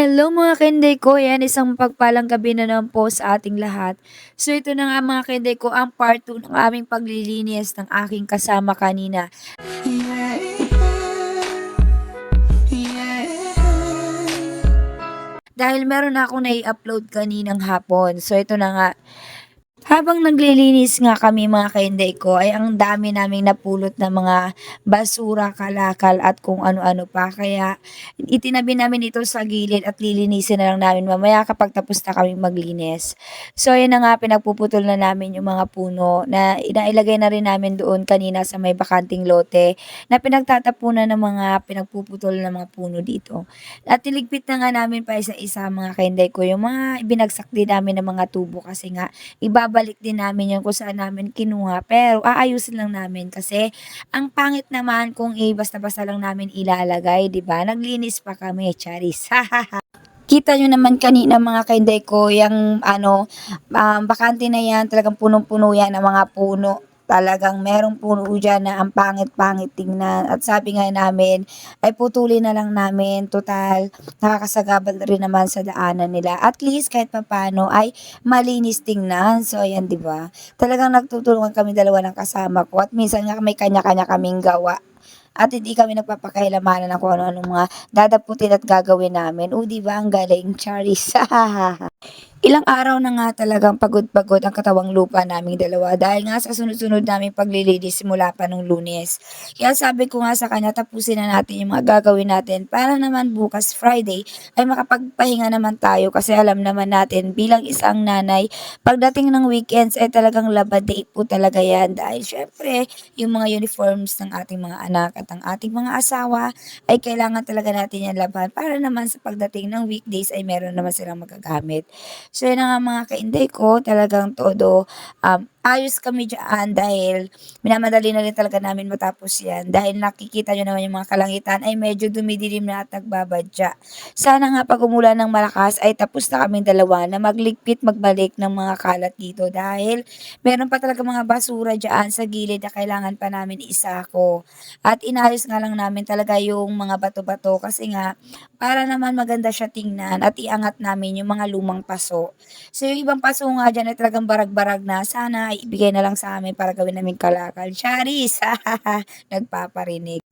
Hello mga kainday ko, yan isang pagpalang gabi na naman po sa ating lahat. So ito na nga mga kainday ko ang part 2 ng aming paglilinis ng aking kasama kanina. Dahil meron na akong nai-upload kaninang hapon. So ito na nga, habang naglilinis nga kami mga kainday ko ay ang dami naming napulot na mga basura, kalakal at kung ano-ano pa. Kaya itinabi namin ito sa gilid at lilinisin na lang namin mamaya kapag tapos na kami maglinis. So ayun na nga pinagpuputol na namin yung mga puno na inailagay na rin namin doon kanina sa may bakanting lote na pinagtatapunan ng mga pinagpuputol na mga puno dito. At niligpit na nga namin pa isa-isa mga kainday ko yung mga binagsak din namin ng mga tubo kasi nga ibabalik din namin yun kung saan namin kinuha. Pero aayusin lang namin kasi ang pangit naman kung eh, basta-basta lang namin ilalagay, di ba? Naglinis pa kami, charis. Kita nyo naman kanina mga kainday ko, yung ano, um, bakante na yan, talagang punong-puno yan ng mga puno. Talagang merong puno dyan na ang pangit-pangit tingnan. At sabi nga namin, ay putulin na lang namin. Total, nakakasagabal rin naman sa daanan nila. At least kahit papano ay malinis tingnan. So ayan, di ba? Talagang nagtutulungan kami dalawa ng kasama ko. At minsan nga may kanya-kanya kaming gawa. At hindi kami nagpapakailaman ng kung ano-anong mga dadaputin at gagawin namin. O, di ba? Ang galing, Charis. Ilang araw na nga talagang pagod-pagod ang katawang lupa naming dalawa dahil nga sa sunod-sunod naming paglilinis simula pa nung lunes. Kaya sabi ko nga sa kanya tapusin na natin yung mga gagawin natin para naman bukas Friday ay makapagpahinga naman tayo kasi alam naman natin bilang isang nanay pagdating ng weekends ay talagang labad day po talaga yan dahil syempre yung mga uniforms ng ating mga anak at ang ating mga asawa ay kailangan talaga natin yan laban para naman sa pagdating ng weekdays ay meron naman silang magagamit. So yun nga mga kainday ko, talagang todo um, ayos kami dyan dahil minamadali na rin talaga namin matapos yan. Dahil nakikita nyo naman yung mga kalangitan ay medyo dumidilim na at nagbabadya. Sana nga pag umulan ng malakas ay tapos na kaming dalawa na magligpit magbalik ng mga kalat dito dahil meron pa talaga mga basura dyan sa gilid na kailangan pa namin isako. At inayos nga lang namin talaga yung mga bato-bato kasi nga para naman maganda siya tingnan at iangat namin yung mga lumang paso. So yung ibang paso nga dyan ay talagang barag-barag na sana ibigay na lang sa amin para gawin namin kalakal. Charis! Nagpaparinig.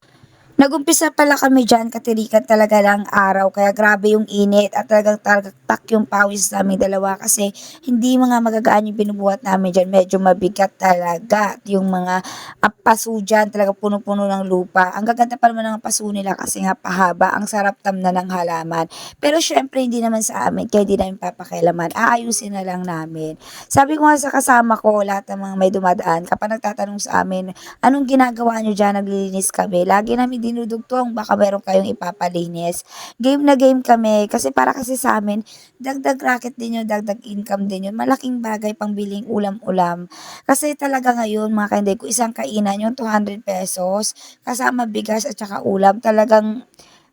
Nagumpisa pala kami dyan, katirikan talaga lang araw, kaya grabe yung init at talagang tagaktak yung pawis namin dalawa kasi hindi mga magagaan yung binubuhat namin dyan, medyo mabigat talaga at yung mga uh, paso dyan, talaga puno-puno ng lupa. Ang gaganda pa naman ng paso nila kasi nga pahaba, ang sarap tamna ng halaman. Pero syempre hindi naman sa amin, kaya hindi namin papakailaman, aayusin na lang namin. Sabi ko nga sa kasama ko, lahat ng mga may dumadaan, kapag nagtatanong sa amin, anong ginagawa nyo dyan, naglilinis kami, lagi namin dinudugtong, baka meron kayong ipapalinis. Game na game kami, kasi para kasi sa amin, dagdag racket din yun, dagdag income din yun. Malaking bagay pang biling ulam-ulam. Kasi talaga ngayon, mga kainday ko, isang kainan yung 200 pesos, kasama bigas at saka ulam, talagang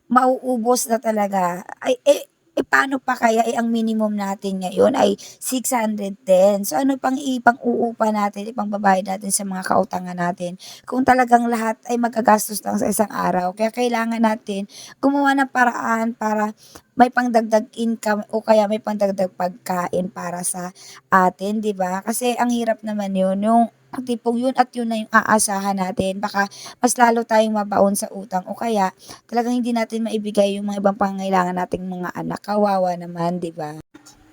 mauubos na talaga. Ay, eh, eh, paano pa kaya eh, ang minimum natin ngayon ay 610. So, ano pang ipang-uupa natin, ipangbabayad natin sa mga kautangan natin kung talagang lahat ay magagastos lang sa isang araw. Kaya kailangan natin gumawa ng paraan para may pangdagdag income o kaya may pangdagdag pagkain para sa atin, 'di ba? Kasi ang hirap naman 'yun, yung tipong yun at yun na yung aasahan natin. Baka mas lalo tayong mabaon sa utang o kaya talagang hindi natin maibigay yung mga ibang pangangailangan nating mga anak. Kawawa naman, 'di ba?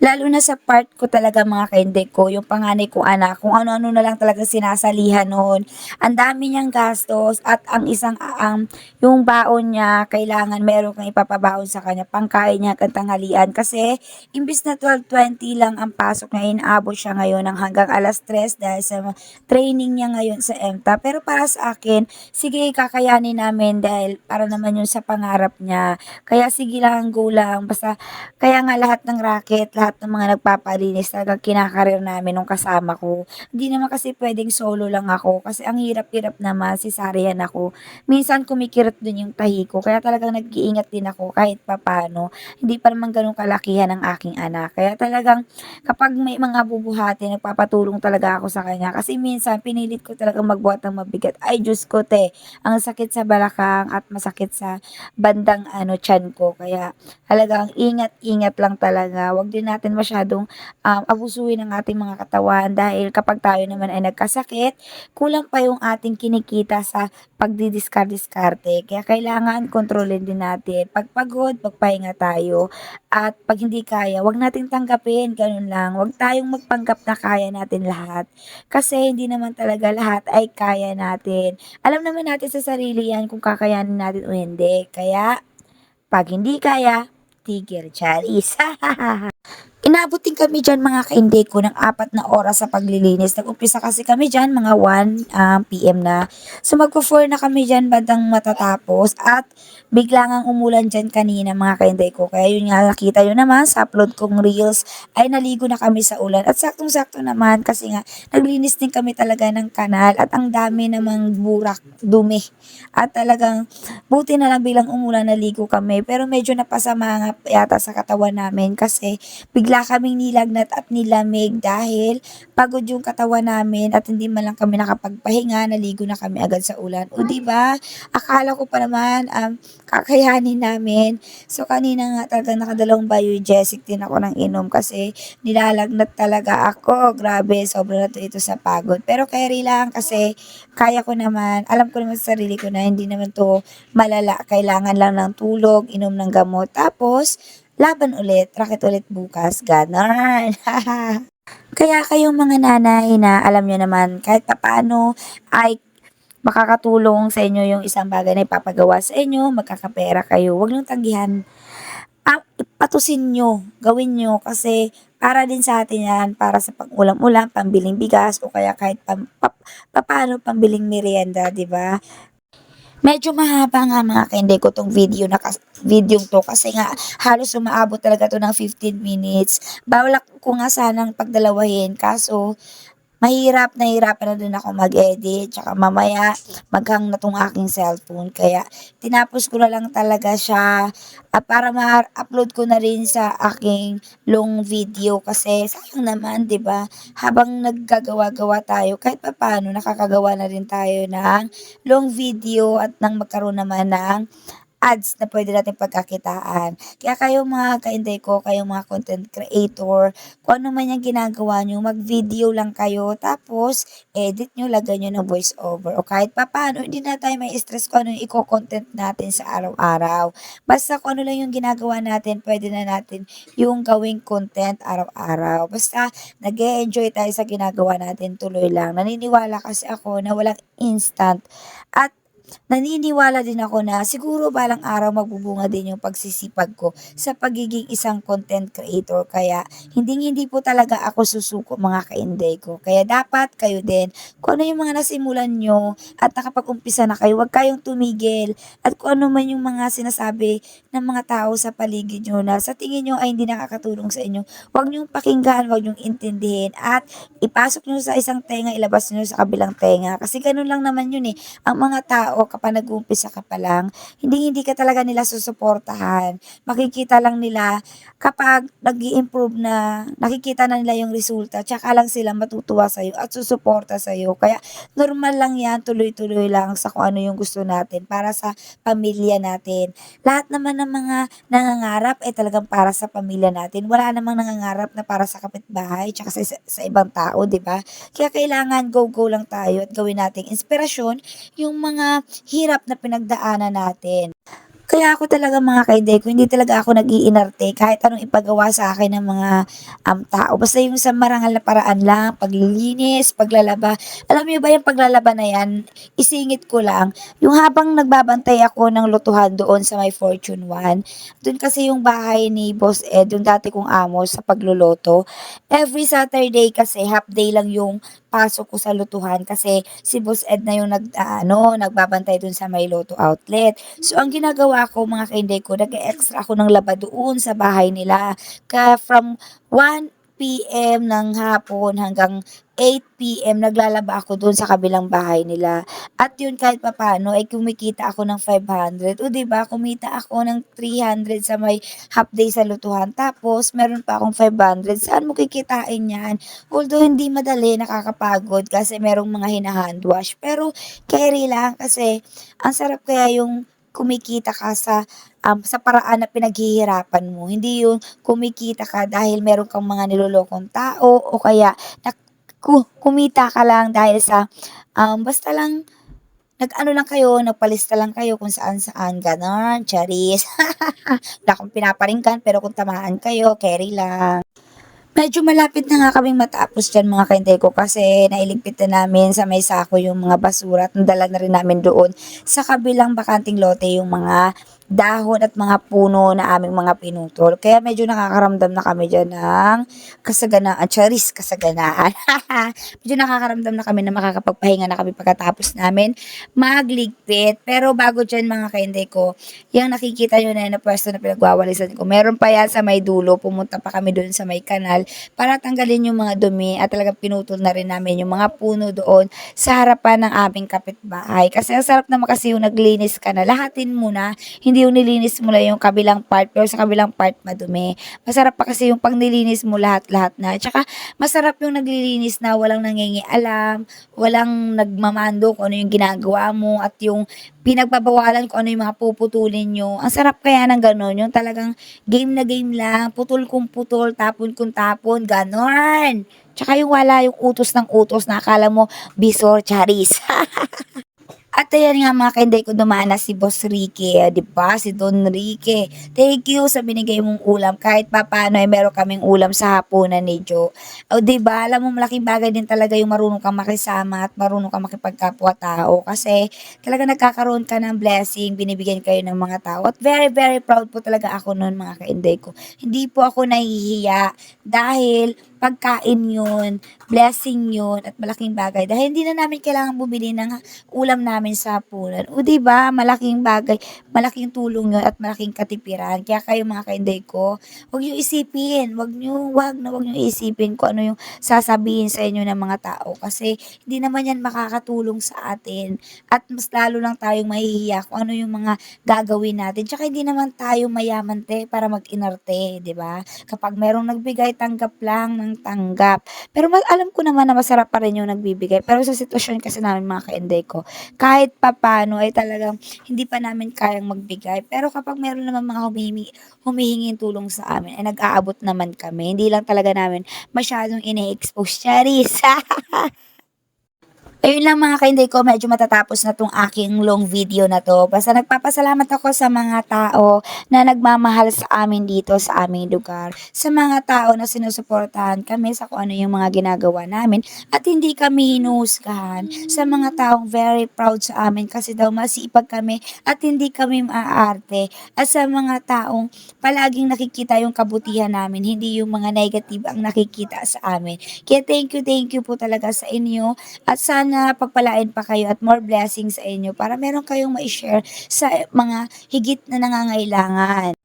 Lalo na sa part ko talaga mga kainde ko, yung panganay kong anak, kung ano-ano na lang talaga sinasalihan noon. Ang dami niyang gastos at ang isang ang yung baon niya, kailangan meron kang ipapabaon sa kanya, pangkain niya kantanghalian. Kasi imbis na 12.20 lang ang pasok niya, inaabot siya ngayon ng hanggang alas 3 dahil sa training niya ngayon sa EMTA. Pero para sa akin, sige kakayanin namin dahil para naman yun sa pangarap niya. Kaya sige lang, go lang. Basta, kaya nga lahat ng racket, lahat lahat ng mga nagpapalinis talagang kinakarir namin nung kasama ko. Hindi naman kasi pwedeng solo lang ako kasi ang hirap-hirap naman, cesarean ako. Minsan kumikirot din yung tahi ko kaya talagang nag-iingat din ako kahit papano. Hindi pa naman ganun kalakihan ang aking anak. Kaya talagang kapag may mga bubuhati, nagpapatulong talaga ako sa kanya. Kasi minsan pinilit ko talagang magbuhat ng mabigat. Ay Diyos ko te, ang sakit sa balakang at masakit sa bandang ano tiyan ko. Kaya talagang ingat-ingat lang talaga. Huwag din natin masyadong um, abusuhin ang ating mga katawan dahil kapag tayo naman ay nagkasakit, kulang pa yung ating kinikita sa pagdidiskar-diskarte. Kaya kailangan kontrolin din natin. Pag pagod, magpahinga tayo. At pag hindi kaya, wag nating tanggapin. Ganun lang. Wag tayong magpanggap na kaya natin lahat. Kasi hindi naman talaga lahat ay kaya natin. Alam naman natin sa sarili yan kung kakayanin natin o hindi. Kaya, pag hindi kaya, tigil, Charis. Inabot din kami dyan mga kainday ko ng apat na oras sa paglilinis. Nag-umpisa kasi kami dyan mga 1 um, PM na. So magpo-4 na kami dyan bandang matatapos at bigla ngang umulan dyan kanina mga kainday ko. Kaya yun nga nakita yun naman sa upload kong reels ay naligo na kami sa ulan. At saktong-sakto naman kasi nga naglinis din kami talaga ng kanal at ang dami namang burak, dumi. At talagang buti na lang bilang umulan naligo kami. Pero medyo napasama nga yata sa katawan namin kasi bigla kaming nilagnat at nilamig dahil pagod yung katawan namin at hindi man lang kami nakapagpahinga, naligo na kami agad sa ulan. O di ba? Akala ko pa naman um, kakayanin namin. So kanina nga talaga nakadalawang biogesic din ako ng inom kasi nilalagnat talaga ako. Grabe, sobrang na to ito sa pagod. Pero carry lang kasi kaya ko naman, alam ko naman sa sarili ko na hindi naman to malala. Kailangan lang ng tulog, inom ng gamot. Tapos, laban ulit, raket ulit bukas, ganon. Kaya kayong mga nanay na alam nyo naman kahit papaano ay makakatulong sa inyo yung isang bagay na ipapagawa sa inyo, magkakapera kayo, huwag niyong tanggihan. Ah, patusin nyo, gawin nyo kasi para din sa atin yan, para sa pang-ulam-ulam, pambiling bigas o kaya kahit pam, pa, paano pambiling merienda, di ba? Medyo mahaba nga mga kainday ko tong video na video to kasi nga halos umaabot talaga to ng 15 minutes. Bawal ko nga sanang pagdalawahin kaso mahirap, nahihirapan na din ako mag-edit. Tsaka mamaya maghang na tong aking cellphone. Kaya tinapos ko na lang talaga siya at para ma-upload ko na rin sa aking long video kasi sayang naman, 'di ba? Habang naggagawa-gawa tayo, kahit papaano nakakagawa na rin tayo ng long video at nang magkaroon naman ng ads na pwede natin pagkakitaan. Kaya kayong mga kainday ko, kayong mga content creator, kung ano man yung ginagawa nyo, mag-video lang kayo, tapos edit nyo, lagay nyo ng voice over. O kahit pa paano, hindi na tayo may stress kung ano yung i-content natin sa araw-araw. Basta kung ano lang yung ginagawa natin, pwede na natin yung gawing content araw-araw. Basta nag enjoy tayo sa ginagawa natin, tuloy lang. Naniniwala kasi ako na walang instant. At naniniwala din ako na siguro balang araw magbubunga din yung pagsisipag ko sa pagiging isang content creator. Kaya hindi-hindi po talaga ako susuko mga kainday ko. Kaya dapat kayo din, kung ano yung mga nasimulan nyo at nakapag-umpisa na kayo, huwag kayong tumigil. At kung ano man yung mga sinasabi ng mga tao sa paligid nyo na sa tingin nyo ay hindi nakakatulong sa inyo, huwag nyong pakinggan, huwag nyong intindihin at ipasok nyo sa isang tenga, ilabas nyo sa kabilang tenga. Kasi ganun lang naman yun eh. Ang mga tao kapag nag-uumpisa ka pa lang, hindi hindi ka talaga nila susuportahan. Makikita lang nila kapag nag improve na, nakikita na nila yung resulta, tsaka lang sila matutuwa sa'yo at susuporta sa'yo. Kaya normal lang yan, tuloy-tuloy lang sa kung ano yung gusto natin para sa pamilya natin. Lahat naman ng mga nangangarap ay talagang para sa pamilya natin. Wala namang nangangarap na para sa kapitbahay tsaka sa, sa, sa ibang tao, di ba? Kaya kailangan go-go lang tayo at gawin nating inspirasyon yung mga hirap na pinagdaanan natin. Kaya ako talaga mga kaiday ko, hindi talaga ako nag-iinarte kahit anong ipagawa sa akin ng mga um, tao. Basta yung sa marangal na paraan lang, paglilinis, paglalaba. Alam niyo ba yung paglalaba na yan, isingit ko lang, yung habang nagbabantay ako ng lutuhan doon sa may Fortune 1, doon kasi yung bahay ni Boss Ed, yung dati kong amo sa pagluluto. Every Saturday kasi, half day lang yung pasok ko sa lutuhan kasi si Boss Ed na yung nag ano, nagbabantay dun sa may Lotto outlet. So, ang ginagawa ko mga kainday ko, nag-e-extra ako ng laba doon sa bahay nila. Kaya from 1 PM ng hapon hanggang 8 PM naglalaba ako dun sa kabilang bahay nila. At yun kahit papaano ay kumikita ako ng 500. O 'di ba kumita ako ng 300 sa may half day sa lutuhan. Tapos meron pa akong 500. Saan mo kikitain 'yan? Although hindi madali, nakakapagod kasi merong mga hina-hand wash. Pero keri lang kasi ang sarap kaya yung kumikita ka sa, um, sa paraan na pinaghihirapan mo. Hindi yung kumikita ka dahil meron kang mga nilolokong tao o kaya kumita ka lang dahil sa, um, basta lang nag-ano lang kayo, nagpalista lang kayo kung saan-saan, gano'n, charis. Wala akong pinaparinggan pero kung tamaan kayo, keri lang. Medyo malapit na nga kaming matapos diyan mga kainday ko kasi nailigpit na namin sa may sako yung mga basura at nadala na rin namin doon sa kabilang bakanting lote yung mga dahon at mga puno na aming mga pinutol. Kaya medyo nakakaramdam na kami diyan ng kasaganaan, charis kasaganaan. medyo nakakaramdam na kami na makakapagpahinga na kami pagkatapos namin magligpit. Pero bago diyan mga kainday ko, yung nakikita nyo na yun na pwesto na pinagwawalisan ko, meron pa yan sa may dulo, pumunta pa kami doon sa may kanal para tanggalin yung mga dumi at talagang pinutol na rin namin yung mga puno doon sa harapan ng aming kapitbahay. Kasi ang sarap naman kasi yung naglinis ka na, lahatin mo na, hindi yung nilinis mo lang yung kabilang part, pero sa kabilang part madumi. Masarap pa kasi yung pag nilinis mo lahat-lahat na. Tsaka masarap yung naglilinis na walang nangingialam, walang nagmamando kung ano yung ginagawa mo at yung pinagbabawalan kung ano yung mga puputulin nyo. Ang sarap kaya ng gano'n, yung talagang game na game lang, putol kung putol, tapon kung tapon, ganon. Tsaka yung wala yung utos ng utos na akala mo bisor charis. Ayan nga mga kainday ko dumaan na si Boss Ricky, eh, 'di ba? Si Don Ricky. Thank you sa binigay mong ulam. Kahit pa paano ay meron kaming ulam sa hapunan ni Joe. O 'di ba? Alam mo malaking bagay din talaga yung marunong kang makisama at marunong kang makipagkapwa-tao kasi talaga nagkakaroon ka ng blessing, binibigyan kayo ng mga tao. At very very proud po talaga ako noon mga kainday ko. Hindi po ako nahihiya dahil pagkain yun, blessing yun, at malaking bagay. Dahil hindi na namin kailangan bumili ng ulam namin sa hapunan. O, ba Malaking bagay, malaking tulong yun at malaking katipiran. Kaya kayo mga kainday ko, huwag niyo isipin, huwag niyo, wag na huwag niyo isipin kung ano yung sasabihin sa inyo ng mga tao. Kasi hindi naman yan makakatulong sa atin. At mas lalo lang tayong mahihiya kung ano yung mga gagawin natin. Tsaka hindi naman tayo mayaman te para mag-inarte, ba? Kapag merong nagbigay, tanggap lang ng tanggap. Pero mas, alam ko naman na masarap pa rin yung nagbibigay. Pero sa sitwasyon kasi namin mga kainday ko, kahit papano ay talagang hindi pa namin kayang magbigay. Pero kapag meron naman mga humihingi, humihinging tulong sa amin, ay nag-aabot naman kami. Hindi lang talaga namin masyadong ine-expose. Charis! Ayun lang mga kainday ko, medyo matatapos na tong aking long video na to. Basta nagpapasalamat ako sa mga tao na nagmamahal sa amin dito sa aming lugar. Sa mga tao na sinusuportahan kami sa kung ano yung mga ginagawa namin at hindi kami hinuhusgahan. Sa mga taong very proud sa amin kasi daw masipag kami at hindi kami maaarte. At sa mga taong palaging nakikita yung kabutihan namin, hindi yung mga negative ang nakikita sa amin. Kaya thank you, thank you po talaga sa inyo at sana pagpalain pa kayo at more blessings sa inyo para meron kayong ma-share sa mga higit na nangangailangan.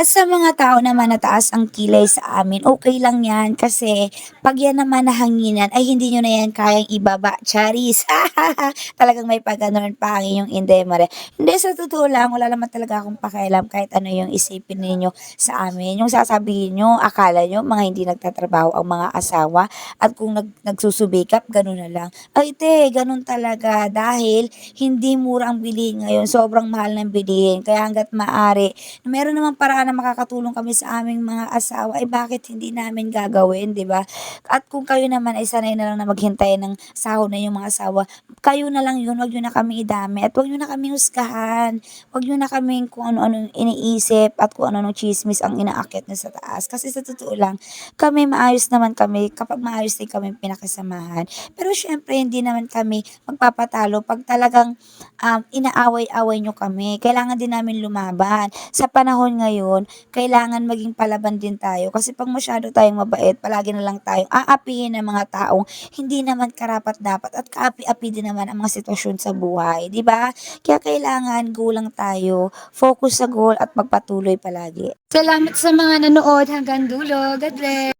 At sa mga tao naman na taas ang kilay sa amin, okay lang yan kasi pag yan naman nahanginan ay hindi nyo na yan kayang ibaba. Charis! Talagang may paganoon pa ang inyong indemare. Hindi, sa totoo lang, wala naman talaga akong pakialam kahit ano yung isipin ninyo sa amin. Yung sasabihin nyo, akala nyo, mga hindi nagtatrabaho ang mga asawa at kung nag, nagsusubikap, ganun na lang. Ay, te, ganun talaga dahil hindi mura ang bilihin ngayon. Sobrang mahal ng bilihin. Kaya hanggat maaari, meron naman paraan na makakatulong kami sa aming mga asawa, ay bakit hindi namin gagawin, di ba? At kung kayo naman ay sanay na lang na maghintay ng sahod na yung mga asawa, kayo na lang yun, wag nyo na kami idami at wag nyo na kami husgahan. Wag nyo na kami kung ano-ano iniisip at kung ano-ano chismis ang inaakit na sa taas. Kasi sa totoo lang, kami maayos naman kami kapag maayos din kami pinakasamahan. Pero syempre, hindi naman kami magpapatalo pag talagang um, inaaway-away nyo kami. Kailangan din namin lumaban. Sa panahon ngayon, ngayon, kailangan maging palaban din tayo. Kasi pag masyado tayong mabait, palagi na lang tayong aapihin ng mga taong hindi naman karapat-dapat at kaapi-api din naman ang mga sitwasyon sa buhay, 'di ba? Kaya kailangan go lang tayo, focus sa goal at magpatuloy palagi. Salamat sa mga nanood hanggang dulo. God bless!